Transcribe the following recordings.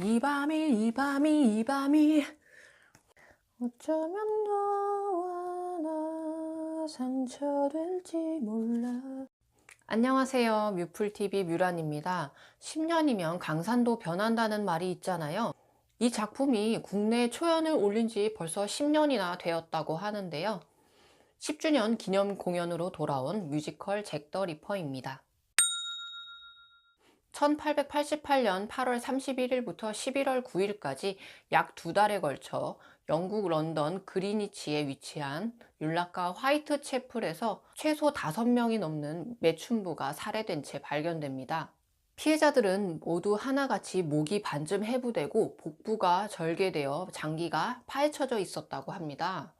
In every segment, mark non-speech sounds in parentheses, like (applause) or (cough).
이 밤이 이 밤이 이 밤이. 어쩌면 너와 나 상처될지 몰라. 안녕하세요. 뮤플TV 뮤란입니다. 10년이면 강산도 변한다는 말이 있잖아요. 이 작품이 국내 초연을 올린 지 벌써 10년이나 되었다고 하는데요. 10주년 기념 공연으로 돌아온 뮤지컬 잭 더 리퍼입니다 1888년 8월 31일부터 11월 9일까지 약 두 달에 걸쳐 영국 런던 그리니치에 위치한 율라카 화이트 채플에서 최소 5명이 넘는 매춘부가 살해된 채 발견됩니다. 피해자들은 모두 하나같이 목이 반쯤 해부되고 복부가 절개되어 장기가 파헤쳐져 있었다고 합니다.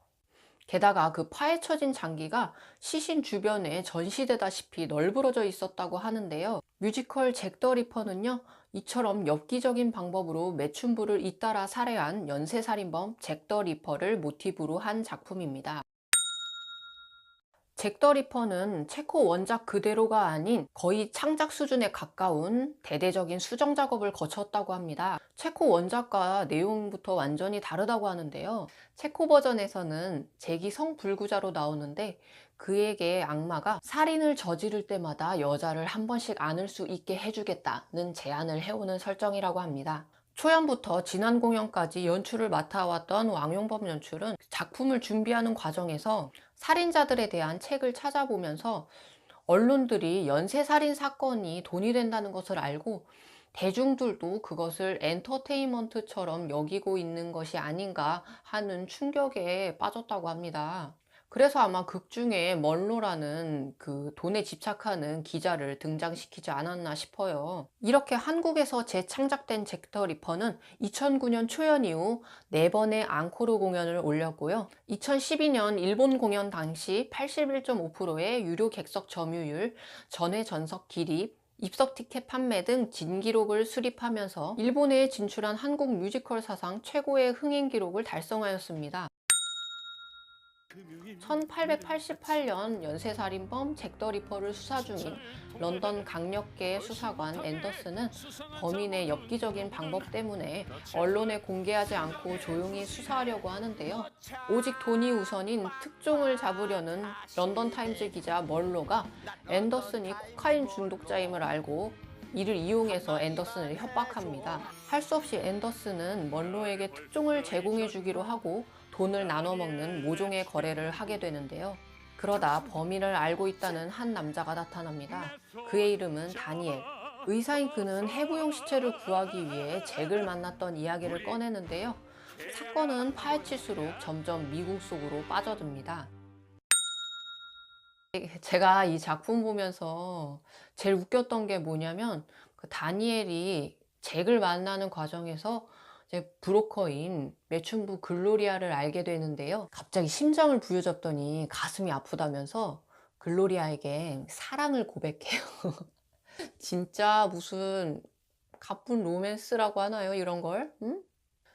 게다가 그 파헤쳐진 장기가 시신 주변에 전시되다시피 널브러져 있었다고 하는데요. 뮤지컬 잭 더 리퍼는요, 이처럼 엽기적인 방법으로 매춘부를 잇따라 살해한 연쇄살인범 잭 더 리퍼를 모티브로 한 작품입니다. 잭더 리퍼는 체코 원작 그대로가 아닌 거의 창작 수준에 가까운 대대적인 수정 작업을 거쳤다고 합니다. 체코 원작과 내용부터 완전히 다르다고 하는데요. 체코 버전에서는 잭이 성불구자로 나오는데 그에게 악마가 살인을 저지를 때마다 여자를 한 번씩 안을 수 있게 해주겠다는 제안을 해오는 설정이라고 합니다. 초연부터 지난 공연까지 연출을 맡아왔던 왕용범 연출은 작품을 준비하는 과정에서 살인자들에 대한 책을 찾아보면서 언론들이 연쇄살인 사건이 돈이 된다는 것을 알고 대중들도 그것을 엔터테인먼트처럼 여기고 있는 것이 아닌가 하는 충격에 빠졌다고 합니다. 그래서 아마 극 중에 먼로라는 그 돈에 집착하는 기자를 등장시키지 않았나 싶어요. 이렇게 한국에서 재창작된 잭더 리퍼는 2009년 초연 이후 4번의 앙코르 공연을 올렸고요. 2012년 일본 공연 당시 81.5%의 유료 객석 점유율, 전회 전석 기립, 입석 티켓 판매 등 진기록을 수립하면서 일본에 진출한 한국 뮤지컬 사상 최고의 흥행 기록을 달성하였습니다. 1888년 연쇄살인범 잭더 리퍼를 수사 중인 런던 강력계 수사관 앤더슨은 범인의 엽기적인 방법 때문에 언론에 공개하지 않고 조용히 수사하려고 하는데요. 오직 돈이 우선인 특종을 잡으려는 런던 타임즈 기자 멀로가 앤더슨이 코카인 중독자임을 알고 이를 이용해서 앤더슨을 협박합니다. 할 수 없이 앤더슨은 먼로에게 특종을 제공해 주기로 하고 돈을 나눠 먹는 모종의 거래를 하게 되는데요. 그러다 범인을 알고 있다는 한 남자가 나타납니다. 그의 이름은 다니엘. 의사인 그는 해부용 시체를 구하기 위해 잭을 만났던 이야기를 꺼내는데요. 사건은 파헤칠수록 점점 미궁 속으로 빠져듭니다. 제가 이 작품 보면서 제일 웃겼던 게 뭐냐면 그 다니엘이 잭을 만나는 과정에서 이제 브로커인 매춘부 글로리아를 알게 되는데요. 갑자기 심장을 부여잡더니 가슴이 아프다면서 글로리아에게 사랑을 고백해요. (laughs) 진짜 무슨 가쁜 로맨스라고 하나요? 이런 걸? 응?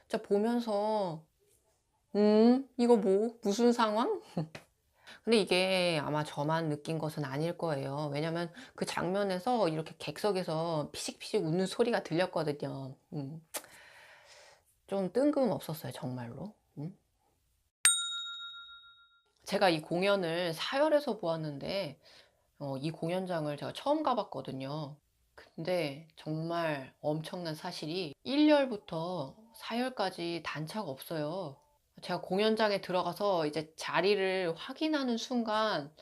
진짜 보면서 음 이거 뭐 무슨 상황? (laughs) 근데 이게 아마 저만 느낀 것은 아닐 거예요. 왜냐면 그 장면에서 이렇게 객석에서 피식피식 웃는 소리가 들렸거든요. 음. 좀 뜬금없었어요, 정말로. 음. 제가 이 공연을 사열에서 보았는데 어, 이 공연장을 제가 처음 가봤거든요. 근데 정말 엄청난 사실이 1열부터 4열까지 단차가 없어요. 제가 공연장에 들어가서 이제 자리를 확인하는 순간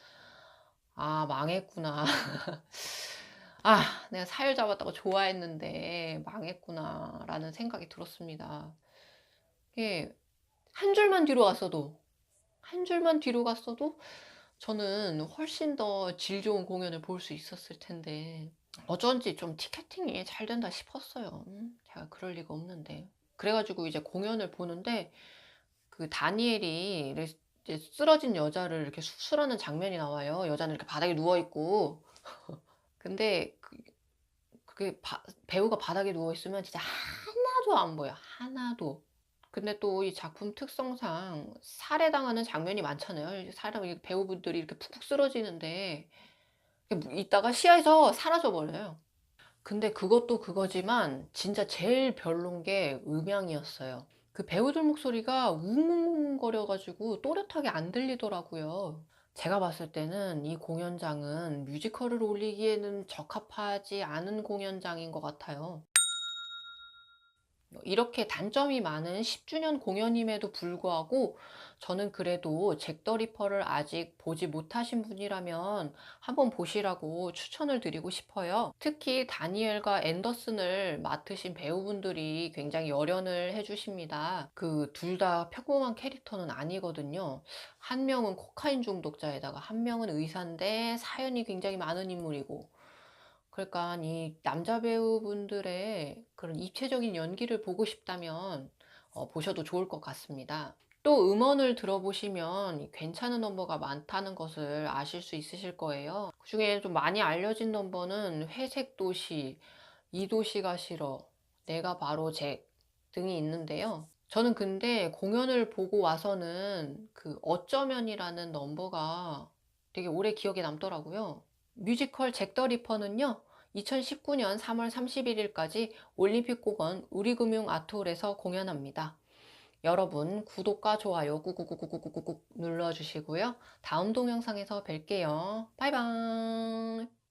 아 망했구나. (laughs) 아 내가 사열 잡았다고 좋아했는데 망했구나 라는 생각이 들었습니다. 이게 한 줄만 뒤로 갔어도 한 줄만 뒤로 갔어도 저는 훨씬 더 질 좋은 공연을 볼 수 있었을 텐데 어쩐지 좀 티켓팅이 잘 된다 싶었어요. 음, 제가 그럴 리가 없는데. 그래가지고 이제 공연을 보는데 그 다니엘이 이제 쓰러진 여자를 이렇게 수술하는 장면이 나와요. 여자는 이렇게 바닥에 누워 있고. (laughs) 근데 그, 그게 바, 배우가 바닥에 누워 있으면 진짜 하나도 안 보여. 하나도. 근데 또 이 작품 특성상 살해당하는 장면이 많잖아요. 사람 배우분들이 이렇게 푹푹 쓰러지는데 이따가 시야에서 사라져 버려요. 근데 그것도 그거지만 진짜 제일 별론 게 음향이었어요. 그 배우들 목소리가 웅웅거려 가지고 또렷하게 안 들리더라고요. 제가 봤을 때는 이 공연장은 뮤지컬을 올리기에는 적합하지 않은 공연장인 것 같아요. 이렇게 단점이 많은 10주년 공연임에도 불구하고 저는 그래도 잭더 리퍼를 아직 보지 못하신 분이라면 한번 보시라고 추천을 드리고 싶어요. 특히 다니엘과 앤더슨을 맡으신 배우분들이 굉장히 열연을 해주십니다. 그 둘 다 평범한 캐릭터는 아니거든요. 한 명은 코카인 중독자에다가 한 명은 의사인데 사연이 굉장히 많은 인물이고 그러니까 이 남자 배우분들의 그런 입체적인 연기를 보고 싶다면 어, 보셔도 좋을 것 같습니다. 또 음원을 들어보시면 괜찮은 넘버가 많다는 것을 아실 수 있으실 거예요. 그 중에 좀 많이 알려진 넘버는 회색 도시, 이 도시가 싫어, 내가 바로 잭 등이 있는데요. 저는 근데 공연을 보고 와서는 그 어쩌면이라는 넘버가 되게 오래 기억에 남더라고요. 뮤지컬 잭더 리퍼는요, 2019년 3월 31일까지 올림픽공원 우리금융 아트홀에서 공연합니다. 여러분 구독과 좋아요 꾹꾹꾹꾹꾹꾹꾹 눌러주시고요. 다음 동영상에서 뵐게요. 바이바이.